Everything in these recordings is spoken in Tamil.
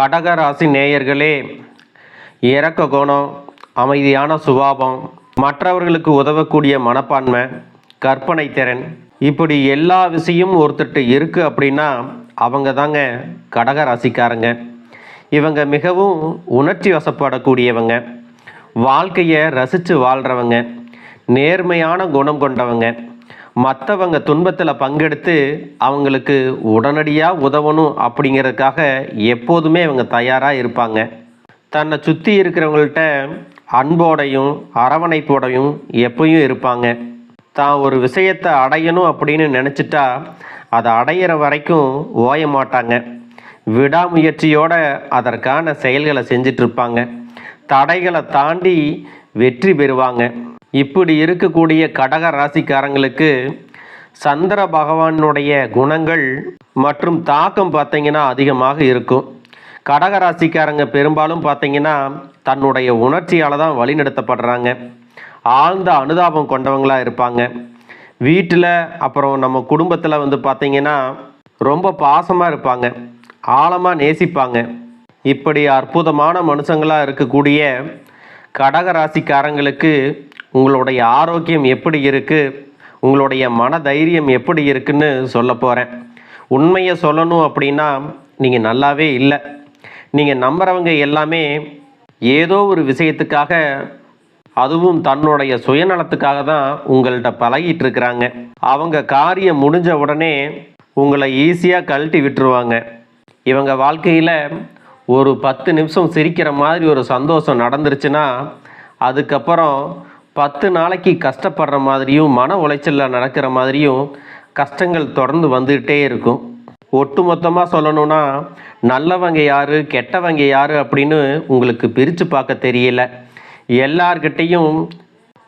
கடகராசி நேயர்களே இரக்க குணம் அமைதியான சுபாவம் மற்றவர்களுக்கு உதவக்கூடிய மனப்பான்மை கற்பனை திறன் இப்படி எல்லா விஷயமும் ஒருத்தர்கிட்ட இருக்குது அப்படின்னா அவங்க தாங்க கடகராசிக்காரங்க. இவங்க மிகவும் உணர்ச்சி வசப்படக்கூடியவங்க. வாழ்க்கையை ரசித்து வாழ்கிறவங்க நேர்மையான குணம் கொண்டவங்க. மற்றவங்க துன்பத்தில் பங்கெடுத்து அவங்களுக்கு உடனடியாக உதவணும் அப்படிங்கிறதுக்காக எப்போதுமே இவங்க தயாராக இருப்பாங்க. தன்னை சுற்றி இருக்கிறவங்கள்ட்ட அன்போடையும் அரவணைப்போடையும் எப்பயும் இருப்பாங்க. தான் ஒரு விஷயத்தை அடையணும் அப்படின்னு நினச்சிட்டா அதை அடையிற வரைக்கும் ஓய மாட்டாங்க. விடாமுயற்சியோடு அதற்கான செயல்களை செஞ்சிட்ருப்பாங்க தடைகளை தாண்டி வெற்றி பெறுவாங்க. இப்படி இருக்கக்கூடிய கடக ராசிக்காரங்களுக்கு சந்திர பகவானுடைய குணங்கள் மற்றும் தாக்கம் பார்த்திங்கன்னா அதிகமாக இருக்கும். கடக ராசிக்காரங்க பெரும்பாலும் பார்த்தீங்கன்னா தன்னுடைய உணர்ச்சியால் தான் வழிநடத்தப்படுறாங்க ஆழ்ந்த அனுதாபம் கொண்டவங்களாக இருப்பாங்க. வீட்டில் அப்புறம் நம்ம குடும்பத்தில் வந்து பார்த்திங்கன்னா ரொம்ப பாசமாக இருப்பாங்க. ஆழமாக நேசிப்பாங்க. இப்படி அற்புதமான மனுஷங்களாக இருக்கக்கூடிய கடக ராசிக்காரங்களுக்கு உங்களுடைய ஆரோக்கியம் எப்படி இருக்குது உங்களுடைய மன தைரியம் எப்படி இருக்குன்னு சொல்ல போகிறேன் உண்மையை சொல்லணும் அப்படின்னா நீங்கள் நல்லாவே இல்லை. நீங்கள் நம்புறவங்க எல்லாமே ஏதோ ஒரு விஷயத்துக்காக அதுவும் தன்னுடைய சுயநலத்துக்காக தான் உங்கள்கிட்ட பழகிட்டு இருக்கிறாங்க. அவங்க காரியம் முடிஞ்ச உடனே உங்களை ஈஸியாக கழட்டி விட்டுருவாங்க. இவங்க வாழ்க்கையில் ஒரு பத்து நிமிஷம் சிரிக்கிற மாதிரி ஒரு சந்தோஷம் நடந்துருச்சுன்னா அதுக்கப்புறம் பத்து நாளைக்கு கஷ்டப்படுற மாதிரியும் மன உளைச்சலில் நடக்கிற மாதிரியும் கஷ்டங்கள் தொடர்ந்து வந்துகிட்டே இருக்கும். ஒட்டுமொத்தமாக சொல்லணும்னா நல்லவங்க யார் கெட்டவங்க யார் அப்படின்னு உங்களுக்கு பிரித்து பார்க்க தெரியல. எல்லார்கிட்டேயும்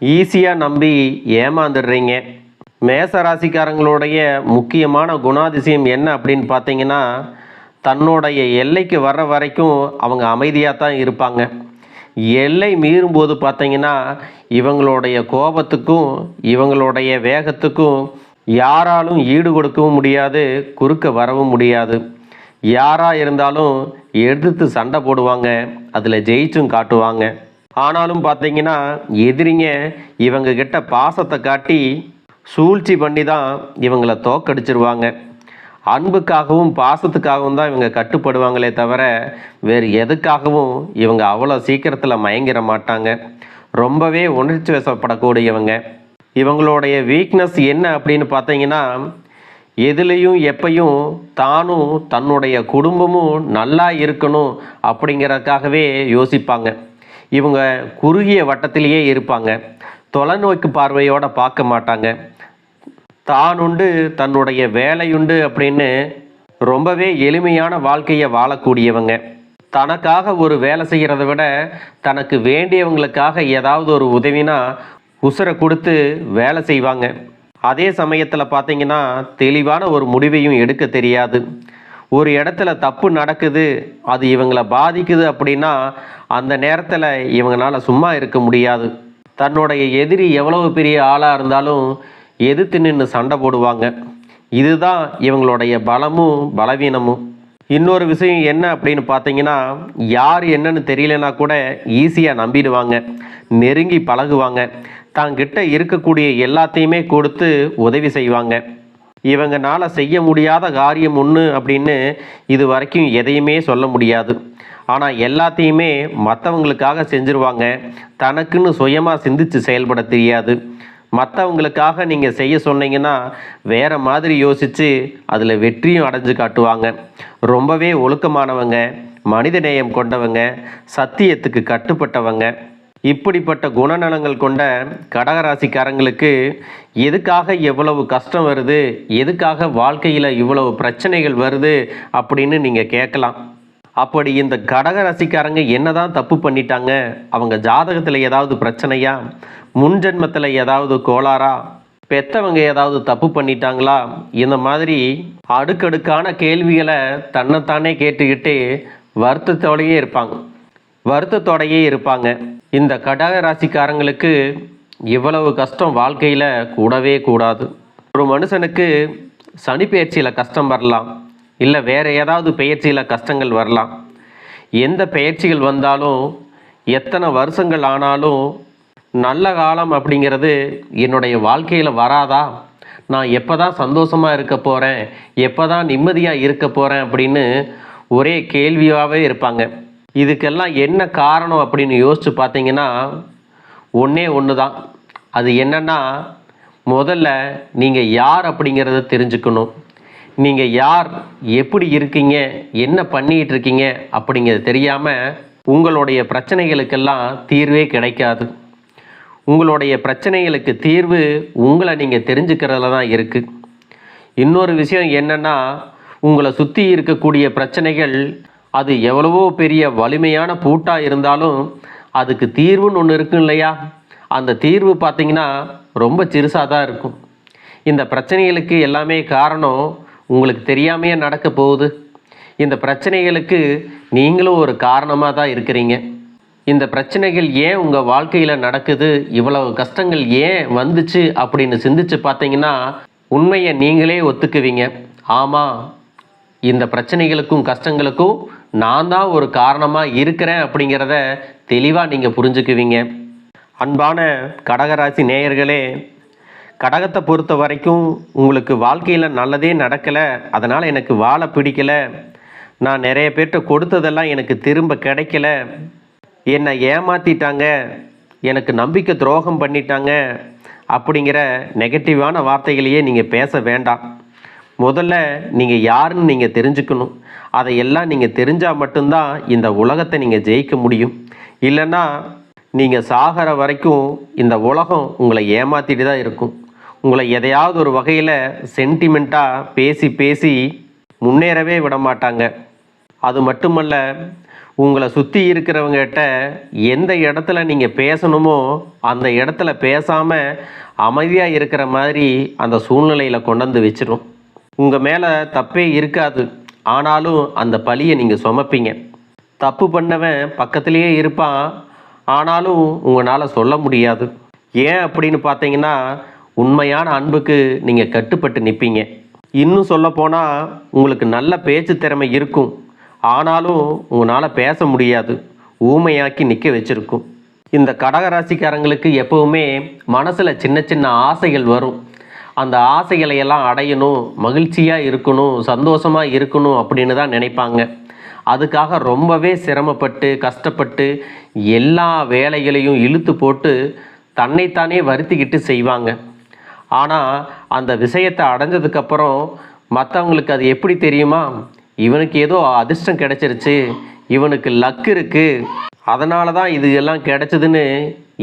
ஈஸியாக நம்பி ஏமாந்துடுறீங்க. மேச ராசிக்காரங்களுடைய முக்கியமான குணாதிசயம் என்ன அப்படின்னு பார்த்தீங்கன்னா தன்னுடைய எல்லைக்கு வர்ற வரைக்கும் அவங்க அமைதியாக தான் இருப்பாங்க. எல்லை மீறும்போது பார்த்தீங்கன்னா இவங்களுடைய கோபத்துக்கும் இவங்களுடைய வேகத்துக்கும் யாராலும் ஈடு கொடுக்கவும் முடியாது குறுக்க வரவும் முடியாது. யாராக இருந்தாலும் எதிர்த்து சண்டை போடுவாங்க அதில் ஜெயிச்சும் காட்டுவாங்க. ஆனாலும் பார்த்தீங்கன்னா எதிரிங்க இவங்க கிட்ட பாசத்தை காட்டி சூழ்ச்சி பண்ணி தான் இவங்களை தோக்கடிச்சிருவாங்க. அன்புக்காகவும் பாசத்துக்காகவும் தான் இவங்க கட்டுப்படுவாங்களே தவிர வேறு எதுக்காகவும் இவங்க அவ்வளோ சீக்கிரத்தில் மயங்கிற மாட்டாங்க. ரொம்பவே உணர்ச்சி வசப்படக்கூடியவங்க. இவங்களுடைய வீக்னஸ் என்ன அப்படின்னு பார்த்தீங்கன்னா எதுலேயும் எப்பையும் தானும் தன்னுடைய குடும்பமும் நல்லா இருக்கணும் அப்படிங்கிறதுக்காகவே யோசிப்பாங்க. இவங்க குறுகிய வட்டத்திலேயே இருப்பாங்க. தொலைநோக்கு பார்வையோடு பார்க்க மாட்டாங்க. தானுண்டு தன்னுடைய வேலையுண்டு அப்படின்னு ரொம்பவே எளிமையான வாழ்க்கையை வாழக்கூடியவங்க. தனக்காக ஒரு வேலை செய்கிறத விட தனக்கு வேண்டியவங்களுக்காக ஏதாவது ஒரு உதவினா உசுரை கொடுத்து வேலை செய்வாங்க. அதே சமயத்தில் பார்த்தீங்கன்னா தெளிவான ஒரு முடிவையும் எடுக்க தெரியாது. ஒரு இடத்துல தப்பு நடக்குது அது இவங்களை பாதிக்குது அப்படின்னா அந்த நேரத்தில் இவங்களால சும்மா இருக்க முடியாது. தன்னுடைய எதிரி எவ்வளவு பெரிய ஆளாக இருந்தாலும் எதிர்த்து நின்று சண்டை போடுவாங்க. இதுதான் இவங்களுடைய பலமும் பலவீனமும். இன்னொரு விஷயம் என்ன அப்படின்னு பார்த்தீங்கன்னா யார் என்னன்னு தெரியலனா கூட ஈஸியாக நம்பிடுவாங்க. நெருங்கி பழகுவாங்க. தாங்கிட்ட இருக்கக்கூடிய எல்லாத்தையுமே கொடுத்து உதவி செய்வாங்க. இவங்கனால செய்ய முடியாத காரியம் ஒன்று அப்படின்னு இது வரைக்கும் எதையுமே சொல்ல முடியாது. ஆனால் எல்லாத்தையுமே மற்றவங்களுக்காக செஞ்சுருவாங்க. தனக்குன்னு சுயமாக சிந்தித்து செயல்பட தெரியாது. மற்றவங்களுக்காக நீங்கள் செய்ய சொன்னீங்கன்னா வேறு மாதிரி யோசித்து அதில் வெற்றியும் அடைஞ்சு காட்டுவாங்க. ரொம்பவே ஒழுக்கமானவங்க மனிதநேயம் கொண்டவங்க சத்தியத்துக்கு கட்டுப்பட்டவங்க. இப்படிப்பட்ட குணநலங்கள் கொண்ட கடகராசிக்காரங்களுக்கு எதுக்காக எவ்வளவு கஷ்டம் வருது எதுக்காக வாழ்க்கையில் இவ்வளவு பிரச்சனைகள் வருது அப்படின்னு நீங்கள் கேட்கலாம். அப்படி இந்த கடகராசிக்காரங்க என்னதான் தப்பு பண்ணிட்டாங்க அவங்க ஜாதகத்தில் ஏதாவது பிரச்சனையா? முன்ஜென்மத்தில் ஏதாவது கோளாறா? பெத்தவங்க ஏதாவது தப்பு பண்ணிட்டாங்களா? இந்த மாதிரி அடுக்கடுக்கான கேள்விகளை தன்னைத்தானே கேட்டுக்கிட்டு வருத்தத்தோடையே இருப்பாங்க. வருத்தத்தோடையே இருப்பாங்க. இந்த கடக ராசிக்காரங்களுக்கு இவ்வளவு கஷ்டம் வாழ்க்கையில் கூடவே கூடாது. ஒரு மனுஷனுக்கு சனி பயிற்சியில் கஷ்டம் வரலாம். இல்லை வேறு ஏதாவது பெயர்ச்சியில் கஷ்டங்கள் வரலாம். எந்த பயிற்சிகள் வந்தாலும் எத்தனை வருஷங்கள் ஆனாலும் நல்ல காலம் அப்படிங்கிறது என்னுடைய வாழ்க்கையில் வராதா? நான் எப்போ தான் சந்தோஷமாக இருக்க போகிறேன் எப்போ தான் நிம்மதியாக இருக்க போகிறேன் அப்படின்னு ஒரே கேள்வியாகவே இருப்பாங்க. இதுக்கெல்லாம் என்ன காரணம் அப்படின்னு யோசித்து பார்த்தீங்கன்னா ஒன்றே ஒன்று தான் அது என்னென்னா முதல்ல நீங்கள் யார் அப்படிங்கிறத தெரிஞ்சுக்கணும். நீங்கள் யார் எப்படி இருக்கீங்க என்ன பண்ணிகிட்டு இருக்கீங்க அப்படிங்கிறது தெரியாமல் உங்களுடைய பிரச்சனைகளுக்கெல்லாம் தீர்வே கிடைக்காது. உங்களுடைய பிரச்சனைகளுக்கு தீர்வு உங்களை நீங்கள் தெரிஞ்சுக்கிறதுல தான் இருக்குது இன்னொரு விஷயம் என்னென்னா உங்களை சுற்றி இருக்கக்கூடிய பிரச்சனைகள் அது எவ்வளவோ பெரிய வலிமையான பூட்டாக இருந்தாலும் அதுக்கு தீர்வுன்னு ஒன்று இருக்கும் இல்லையா? அந்த தீர்வு பார்த்தீங்கன்னா ரொம்ப சிறுசாக தான் இருக்கும். இந்த பிரச்சனைகளுக்கு எல்லாமே காரணம் உங்களுக்கு தெரியாமையே நடக்க போகுது. இந்த பிரச்சனைகளுக்கு நீங்களும் ஒரு காரணமாக தான் இருக்கிறீங்க. இந்த பிரச்சனைகள் ஏன் உங்கள் வாழ்க்கையில் நடக்குது? இவ்வளவு கஷ்டங்கள் ஏன் வந்துச்சு அப்படின்னு சிந்திச்சு பார்த்தீங்கன்னா உண்மையை நீங்களே ஒத்துக்குவீங்க. ஆமாம் இந்த பிரச்சனைகளுக்கும் கஷ்டங்களுக்கும் நான் தான் ஒரு காரணமாக இருக்கிறேன் அப்படிங்கிறத தெளிவாக நீங்கள் புரிஞ்சுக்குவீங்க. அன்பான கடகராசி நேயர்களே கடகத்தை பொறுத்த வரைக்கும் உங்களுக்கு வாழ்க்கையில் நல்லதே நடக்கலை அதனால் எனக்கு வாழ பிடிக்கலை. நான் நிறைய பேர்கிட்ட கொடுத்ததெல்லாம் எனக்கு திரும்ப கிடைக்கல. என்னை ஏமாற்றிட்டாங்க எனக்கு நம்பிக்கை துரோகம் பண்ணிட்டாங்க அப்படிங்கிற நெகட்டிவான வார்த்தைகளையே நீங்கள் பேச வேண்டாம். முதல்ல நீங்கள் யாருன்னு நீங்கள் தெரிஞ்சுக்கணும். அதையெல்லாம் நீங்கள் தெரிஞ்சால் மட்டும்தான் இந்த உலகத்தை நீங்கள் ஜெயிக்க முடியும். இல்லைன்னா நீங்கள் சாகிற வரைக்கும் இந்த உலகம் உங்களை ஏமாற்றிட்டு தான் இருக்கும். உங்களை எதையாவது ஒரு வகையில் சென்டிமெண்ட்டாக பேசி பேசி முன்னேறவே விட மாட்டாங்க. அது மட்டுமல்ல உங்களை சுற்றி இருக்கிறவங்ககிட்ட எந்த இடத்துல நீங்கள் பேசணுமோ அந்த இடத்துல பேசாமல் அமைதியாக இருக்கிற மாதிரி அந்த சூழ்நிலையில் கொண்டு வந்து வச்சிரும். உங்கள் மேலே தப்பே இருக்காது. ஆனாலும் அந்த பழியை நீங்கள் சுமப்பீங்க. தப்பு பண்ணவன் பக்கத்துலேயே இருப்பான். ஆனாலும் உங்களால் சொல்ல முடியாது. ஏன் அப்படின்னு பார்த்தீங்கன்னா உண்மையான அன்புக்கு நீங்கள் கட்டுப்பட்டு நிற்பீங்க இன்னும் சொல்லப்போனால் உங்களுக்கு நல்ல பேச்சு திறமை இருக்கும். ஆனாலும் உங்களால் பேச முடியாது. ஊமையாக்கி நிற்க வச்சிருக்கும். இந்த கடகராசிக்காரங்களுக்கு எப்பவுமே மனசில் சின்ன சின்ன ஆசைகள் வரும். அந்த ஆசைகளை எல்லாம் அடையணும் மகிழ்ச்சியாக இருக்கணும் சந்தோஷமாக இருக்கணும் அப்படின்னு தான் நினைப்பாங்க. அதுக்காக ரொம்பவே சிரமப்பட்டு கஷ்டப்பட்டு எல்லா வேலைகளையும் இழுத்து போட்டு தன்னைத்தானே வருத்திக்கிட்டு செய்வாங்க. ஆனால் அந்த விஷயத்தை அடைஞ்சதுக்கப்புறம் மற்றவங்களுக்கு அது எப்படி தெரியுமா? இவனுக்கு ஏதோ அதிர்ஷ்டம் கிடைச்சிருச்சு இவனுக்கு லக் இருக்குது அதனால தான் இது எல்லாம் கிடைச்சதுன்னு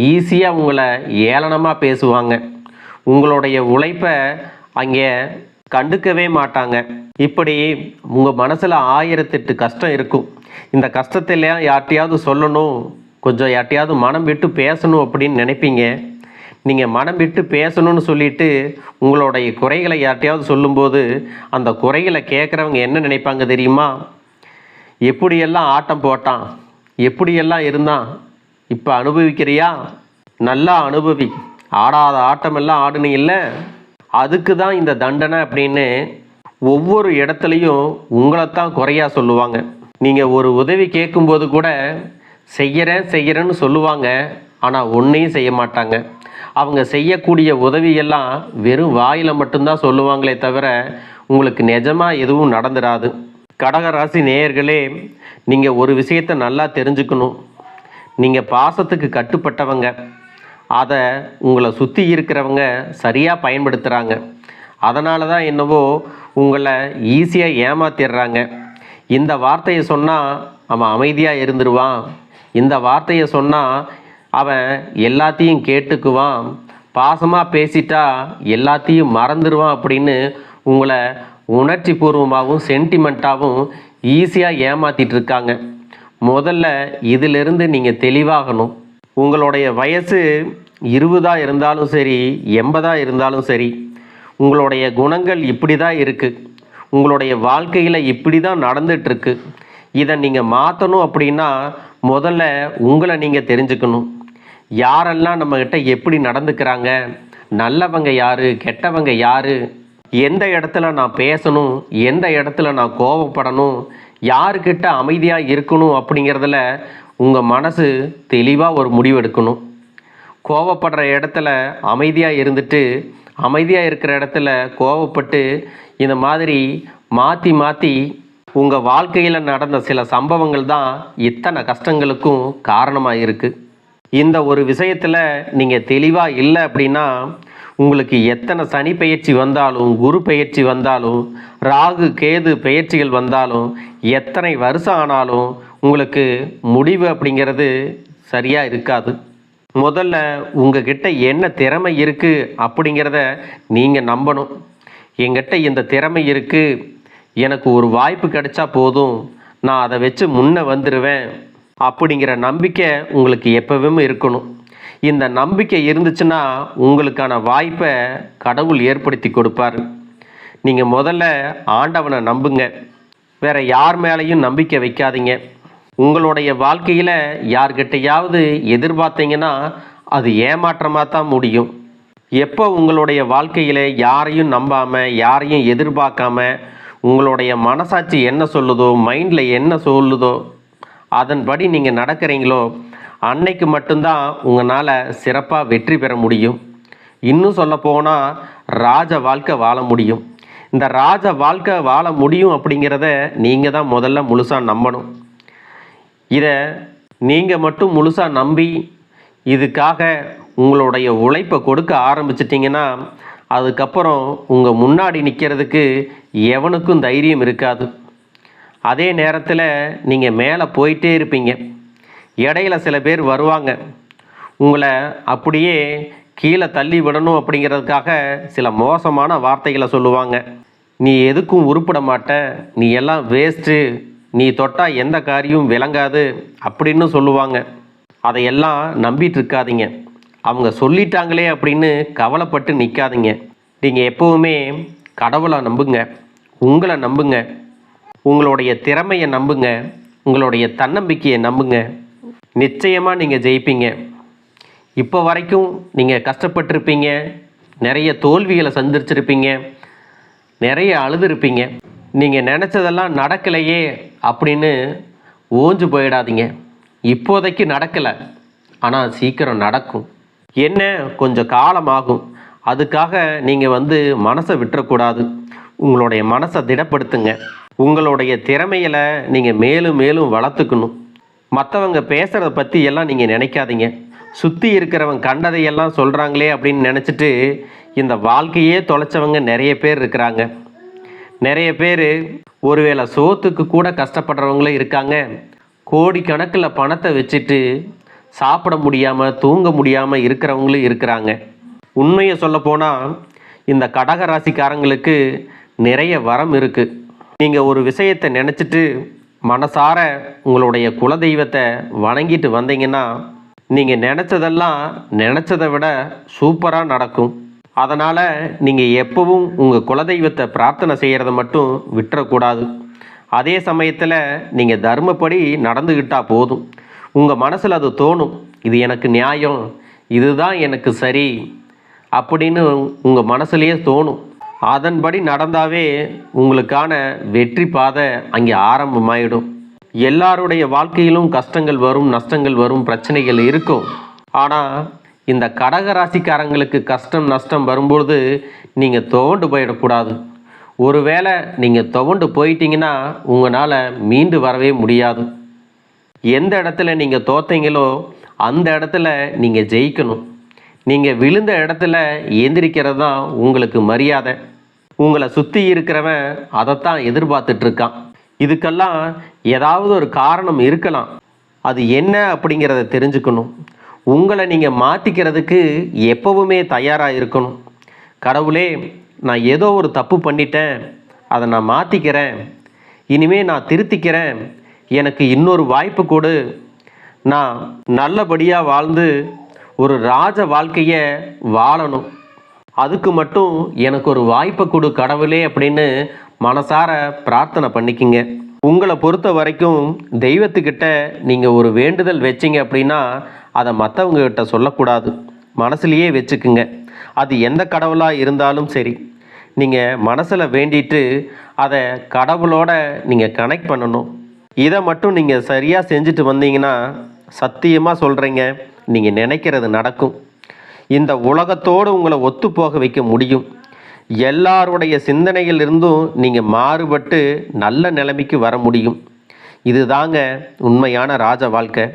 ஈஸியாக உங்களை ஏளனமாக பேசுவாங்க. உங்களுடைய உழைப்பை அங்கே கண்டுக்கவே மாட்டாங்க. இப்படி உங்கள் மனசில் ஆயிரத்தெட்டு கஷ்டம் இருக்கும். இந்த கஷ்டத்தில் யார்ட்டையாவது சொல்லணும் கொஞ்சம் யார்ட்டையாவது மனம் விட்டு பேசணும் அப்படின்னு நினைப்பீங்க. நீங்கள் மனம் விட்டு பேசணும்னு சொல்லிட்டு உங்களுடைய குறைகளை யார்ட்டையாவது சொல்லும்போது அந்த குறைகளை கேட்குறவங்க என்ன நினைப்பாங்க தெரியுமா? எப்படியெல்லாம் ஆட்டம் போட்டான்? எப்படியெல்லாம் இருந்தான்? இப்போ அனுபவிக்கிறியா? நல்லா அனுபவி. ஆடாத ஆட்டமெல்லாம் ஆடுனீங்கல்ல அதுக்கு தான் இந்த தண்டனை அப்படின்னு ஒவ்வொரு இடத்துலையும் உங்களைத்தான் குறையா சொல்லுவாங்க. நீங்கள் ஒரு உதவி கேட்கும்போது கூட செய்கிறேன் செய்கிறேன்னு சொல்லுவாங்க. ஆனால் ஒன்றையும் செய்ய மாட்டாங்க. அவங்க செய்யக்கூடிய உதவியெல்லாம் வெறும் வாயில் மட்டும்தான் சொல்லுவாங்களே தவிர உங்களுக்கு நிஜமாக எதுவும் நடந்துடாது கடகராசி நேயர்களே நீங்கள் ஒரு விஷயத்தை நல்லா தெரிஞ்சுக்கணும். நீங்கள் பாசத்துக்கு கட்டுப்பட்டவங்க. அதை உங்களை சுற்றி இருக்கிறவங்க சரியாக பயன்படுத்துகிறாங்க அதனால தான் என்னவோ உங்களை ஈஸியாக ஏமாத்திடுறாங்க இந்த வார்த்தையை சொன்னால் அவன் அமைதியாக இருந்துருவான். இந்த வார்த்தையை சொன்னால் அவன் எல்லாத்தையும் கேட்டுக்குவான். பாசமாக பேசிட்டா எல்லாத்தையும் மறந்துடுவான் அப்படின்னு உங்களை உணர்ச்சி பூர்வமாகவும் சென்டிமெண்ட்டாகவும் ஈஸியாக ஏமாத்திட்டு இருக்காங்க முதல்ல இதிலிருந்து நீங்கள் தெளிவாகணும். உங்களுடைய வயசு இருபதாக இருந்தாலும் சரி எண்பதாக இருந்தாலும் சரி உங்களுடைய குணங்கள் இப்படி தான் இருக்குது உங்களுடைய வாழ்க்கையில் இப்படி தான் நடந்துகிட்ருக்கு இதை நீங்கள் மாற்றணும் அப்படின்னா முதல்ல உங்களை நீங்கள் தெரிஞ்சுக்கணும். யாரெல்லாம் நம்மக்கிட்ட எப்படி நடந்துக்கிறாங்க நல்லவங்க யார் கெட்டவங்க யார் எந்த இடத்துல நான் பேசணும் எந்த இடத்துல நான் கோபப்படணும் யாருக்கிட்ட அமைதியாக இருக்கணும் அப்படிங்கிறதுல உங்கள் மனசு தெளிவாக ஒரு முடிவெடுக்கணும். கோவப்படுற இடத்துல அமைதியாக இருந்துட்டு அமைதியாக இருக்கிற இடத்துல கோவப்பட்டு இந்த மாதிரி மாற்றி மாற்றி உங்கள் வாழ்க்கையில் நடந்த சில சம்பவங்கள் தான் இத்தனை கஷ்டங்களுக்கும் காரணமாக இருக்குது இந்த ஒரு விஷயத்தில் நீங்கள் தெளிவாக இல்லை அப்படின்னா உங்களுக்கு எத்தனை சனி பயிற்சி வந்தாலும் குரு பயிற்சி வந்தாலும் ராகு கேது பயிற்சிகள் வந்தாலும் எத்தனை வருஷம் ஆனாலும் உங்களுக்கு முடிவு அப்படிங்கிறது சரியாக இருக்காது. முதல்ல உங்ககிட்ட என்ன திறமை இருக்குது அப்படிங்கிறத நீங்கள் நம்பணும். என்கிட்ட இந்த திறமை இருக்குது எனக்கு ஒரு வாய்ப்பு கிடைச்சா போதும் நான் அதை வச்சு முன்னே வந்துடுவேன் அப்படிங்கிற நம்பிக்கை உங்களுக்கு எப்பவும் இருக்கணும். இந்த நம்பிக்கை இருந்துச்சுன்னா உங்களுக்கான வாய்ப்பை கடவுள் ஏற்படுத்தி கொடுப்பார். நீங்கள் முதல்ல ஆண்டவனை நம்புங்க. வேற யார் மேலேயும் நம்பிக்கை வைக்காதீங்க. உங்களுடைய வாழ்க்கையில் யார்கிட்டையாவது எதிர்பார்த்தீங்கன்னா அது ஏமாற்றமாக தான் முடியும். எப்போ உங்களுடைய வாழ்க்கையில் யாரையும் நம்பாமல் யாரையும் எதிர்பார்க்காம உங்களுடைய மனசாட்சி என்ன சொல்லுதோ மைண்டில் என்ன சொல்லுதோ அதன்படி நீங்கள் நடக்கிறீங்களோ அன்னைக்கு மட்டும்தான் உங்களால் சிறப்பாக வெற்றி பெற முடியும். இன்னும் சொல்லப்போனால் ராஜ வாழ்க்கை வாழ முடியும். இந்த ராஜ வாழ்க்கை வாழ முடியும் அப்படிங்கிறத நீங்கள் தான் முதல்ல முழுசாக நம்பணும். இதை நீங்கள் மட்டும் முழுசாக நம்பி இதுக்காக உங்களுடைய உழைப்பை கொடுக்க ஆரம்பிச்சிட்டிங்கன்னா அதுக்கப்புறம் உங்கள் முன்னாடி நிற்கிறதுக்கு எவனுக்கும் தைரியம் இருக்காது. அதே நேரத்தில் நீங்கள் மேலே போயிட்டே இருப்பீங்க. இடையில சில பேர் வருவாங்க. உங்களை அப்படியே கீழே தள்ளி விடணும் அப்படிங்கிறதுக்காக சில மோசமான வார்த்தைகளை சொல்லுவாங்க. நீ எதுக்கும் உருப்பிட மாட்ட. நீ எல்லாம் வேஸ்ட்டு நீ தொட்டால் எந்த காரியம் விளங்காது அப்படின்னு சொல்லுவாங்க. அதையெல்லாம் நம்பிட்டு இருக்காதீங்க. அவங்க சொல்லிட்டாங்களே அப்படின்னு கவலைப்பட்டு நிற்காதீங்க நீங்கள் எப்போவுமே கடவுளை நம்புங்க. உங்களை நம்புங்க. உங்களுடைய திறமையை நம்புங்க. உங்களுடைய தன்னம்பிக்கையை நம்புங்க. நிச்சயமாக நீங்கள் ஜெயிப்பீங்க. இப்போ வரைக்கும் நீங்கள் கஷ்டப்பட்டிருப்பீங்க. நிறைய தோல்விகளை சந்திச்சிருப்பீங்க. நிறைய அழுதுருப்பீங்க. நீங்கள் நினச்சதெல்லாம் நடக்கலையே அப்படின்னு ஓஞ்சு போயிடாதீங்க. இப்போதைக்கு நடக்கலை. ஆனால் சீக்கிரம் நடக்கும். என்ன? கொஞ்சம் காலமாகும். அதுக்காக நீங்கள் வந்து மனசை விட்டுறக்கூடாது. உங்களுடைய மனசை திடப்படுத்துங்க. உங்களுடைய திறமைகளை நீங்கள் மேலும் மேலும் வளர்த்துக்கணும். மற்றவங்க பேசுகிறத பற்றி எல்லாம் நீங்கள் நினைக்காதீங்க. சுற்றி இருக்கிறவங்க கண்டதையெல்லாம் சொல்கிறாங்களே அப்படின்னு நினச்சிட்டு இந்த வாழ்க்கையே தொலைச்சவங்க நிறைய பேர் இருக்கிறாங்க. நிறைய பேர் ஒருவேளை சோத்துக்கு கூட கஷ்டப்படுறவங்களும் இருக்காங்க. கோடிக்கணக்கில் பணத்தை வச்சுட்டு சாப்பிட முடியாமல் தூங்க முடியாமல் இருக்கிறவங்களும் இருக்கிறாங்க. உண்மையை சொல்லப்போனால் இந்த கடக ராசிக்காரங்களுக்கு நிறைய வரம் இருக்குது நீங்கள் ஒரு விஷயத்தை நினச்சிட்டு மனசார உங்களுடைய குலதெய்வத்தை வணங்கிட்டு வந்தீங்கன்னா நீங்கள் நினச்சதெல்லாம் நினச்சதை விட சூப்பராக நடக்கும். அதனால் நீங்கள் எப்பவும் உங்கள் குலதெய்வத்தை பிரார்த்தனை செய்கிறத மட்டும் விட்டுறக்கூடாது. அதே சமயத்தில் நீங்கள் தர்மப்படி நடந்துக்கிட்டால் போதும். உங்கள் மனசில் அது தோணும். இது எனக்கு நியாயம். இதுதான் எனக்கு சரி. அப்படின்னு உங்கள் மனசுலேயே தோணும். அதன்படி நடந்தாவே உங்களுக்கான வெற்றி பாதை அங்கே ஆரம்பமாயிடும். எல்லாருடைய வாழ்க்கையிலும் கஷ்டங்கள் வரும் நஷ்டங்கள் வரும் பிரச்சனைகள் இருக்கும். ஆனால் இந்த கடக ராசிக்காரங்களுக்கு கஷ்டம் நஷ்டம் வரும்பொழுது நீங்கள் துவண்டு போயிடக்கூடாது. ஒருவேளை நீங்கள் துவண்டு போயிட்டீங்கன்னா உங்களால் மீண்டு வரவே முடியாது. எந்த இடத்துல நீங்கள் தோத்தீங்களோ அந்த இடத்துல நீங்கள் ஜெயிக்கணும். நீங்கள் விழுந்த இடத்துல எந்திரிக்கிறது தான் உங்களுக்கு மரியாதை. உங்களை சுற்றி இருக்கிறவன் அதைத்தான் எதிர்பார்த்துட்டு இருக்கான் இதுக்கெல்லாம் ஏதாவது ஒரு காரணம் இருக்கலாம். அது என்ன அப்படிங்கிறத தெரிஞ்சுக்கணும். உங்களை நீங்கள் மாற்றிக்கிறதுக்கு எப்பவுமே தயாராக இருக்கணும். கடவுளே நான் ஏதோ ஒரு தப்பு பண்ணிட்டேன். அதை நான் மாற்றிக்கிறேன் இனிமே நான் திருத்திக்கிறேன். எனக்கு இன்னொரு வாய்ப்பு கொடு. நான் நல்லபடியாக வாழ்ந்து ஒரு ராஜ வாழ்க்கையை வாழணும். அதுக்கு மட்டும் எனக்கு ஒரு வாய்ப்பை கொடு கடவுளே அப்படின்னு மனசார பிரார்த்தனை பண்ணிக்கிங்க. உங்களை பொறுத்த வரைக்கும் தெய்வத்துக்கிட்ட நீங்கள் ஒரு வேண்டுதல் வச்சிங்க அப்படின்னா அதை மற்றவங்கக்கிட்ட சொல்லக்கூடாது. மனசுலையே வச்சுக்குங்க. அது எந்த கடவுளாக இருந்தாலும் சரி. நீங்கள் மனசில் வேண்டிட்டு அதை கடவுளோட நீங்கள் கனெக்ட் பண்ணணும். இதை மட்டும் நீங்கள் சரியாக செஞ்சுட்டு வந்தீங்கன்னா சத்தியமாக சொல்கிறீங்க நீங்கள் நினைக்கிறது நடக்கும். இந்த உலகத்தோடு உங்களை ஒத்து போக வைக்க முடியும். எல்லாருடைய சிந்தனையிலிருந்தும் நீங்கள் மாறுபட்டு நல்ல நிலைமைக்கு வர முடியும். இதுதாங்க உண்மையான ராஜ வாழ்க்கை.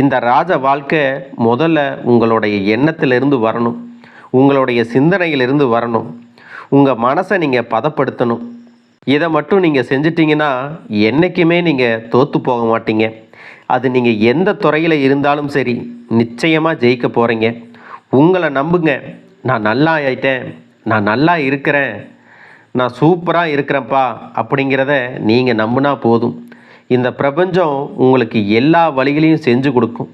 இந்த ராஜ வாழ்க்கை முதல்ல உங்களுடைய எண்ணத்திலிருந்து வரணும். உங்களுடைய சிந்தனையிலிருந்து வரணும். உங்கள் மனசை நீங்கள் பதப்படுத்தணும். இதை மட்டும் நீங்கள் செஞ்சிட்டிங்கன்னா என்றைக்குமே நீங்கள் தோற்று போக மாட்டீங்க. அது நீங்கள் எந்த துறையில் இருந்தாலும் சரி நிச்சயமாக ஜெயிக்க போகிறீங்க உங்களை நம்புங்க. நான் நல்லா ஆயிட்டேன். நான் நல்லா இருக்கிறேன். நான் சூப்பராக இருக்கிறேன்ப்பா அப்படிங்கிறத நீங்கள் நம்பினா போதும். இந்த பிரபஞ்சம் உங்களுக்கு எல்லா வழிகளையும் செஞ்சு கொடுக்கும்.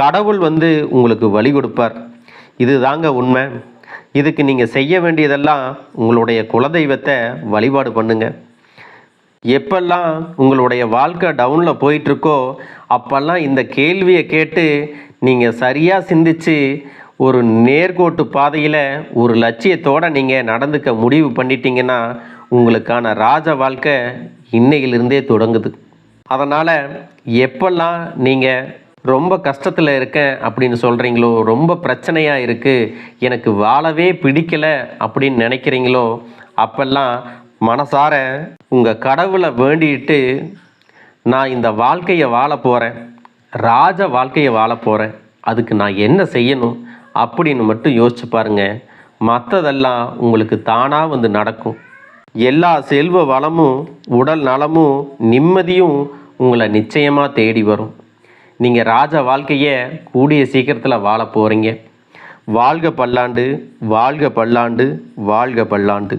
கடவுள் வந்து உங்களுக்கு வழி கொடுப்பார். இதுதாங்க உண்மை. இதுக்கு நீங்கள் செய்ய வேண்டியதெல்லாம் உங்களுடைய குலதெய்வத்தை வழிபாடு பண்ணுங்க. எப்பெல்லாம் உங்களுடைய வாழ்க்கை டவுனில் போயிட்டுருக்கோ அப்போல்லாம் இந்த கேள்வியை கேட்டு நீங்கள் சரியாக சிந்திச்சு ஒரு நேர்கோட்டு பாதையில் ஒரு லட்சியத்தோடு நீங்கள் நடந்துக்க முடிவு பண்ணிட்டீங்கன்னா உங்களுக்கான ராஜ வாழ்க்கை இன்னையிலிருந்தே தொடங்குது. அதனால் எப்பெல்லாம் நீங்கள் ரொம்ப கஷ்டத்தில் இருக்கேன் அப்படின்னு சொல்கிறீங்களோ ரொம்ப பிரச்சனையாக இருக்குது எனக்கு வாழவே பிடிக்கலை அப்படின்னு நினைக்கிறீங்களோ அப்பெல்லாம் மனசார உங்கள் கடவுளை வேண்டிட்டு நான் இந்த வாழ்க்கையை வாழ போகிறேன் ராஜ வாழ்க்கையை வாழ போகிறேன் அதுக்கு நான் என்ன செய்யணும்? அப்படின்னு மட்டும் யோசிச்சு பாருங்க. மற்றதெல்லாம் உங்களுக்கு தானாக வந்து நடக்கும். எல்லா செல்வ வளமும் உடல் நலமும் நிம்மதியும் உங்களை நிச்சயமாக தேடி வரும். நீங்கள் ராஜ வாழ்க்கையை கூடிய சீக்கிரத்தில் வாழ போகிறீங்க வாழ்க பல்லாண்டு வாழ்க பல்லாண்டு வாழ்க பல்லாண்டு.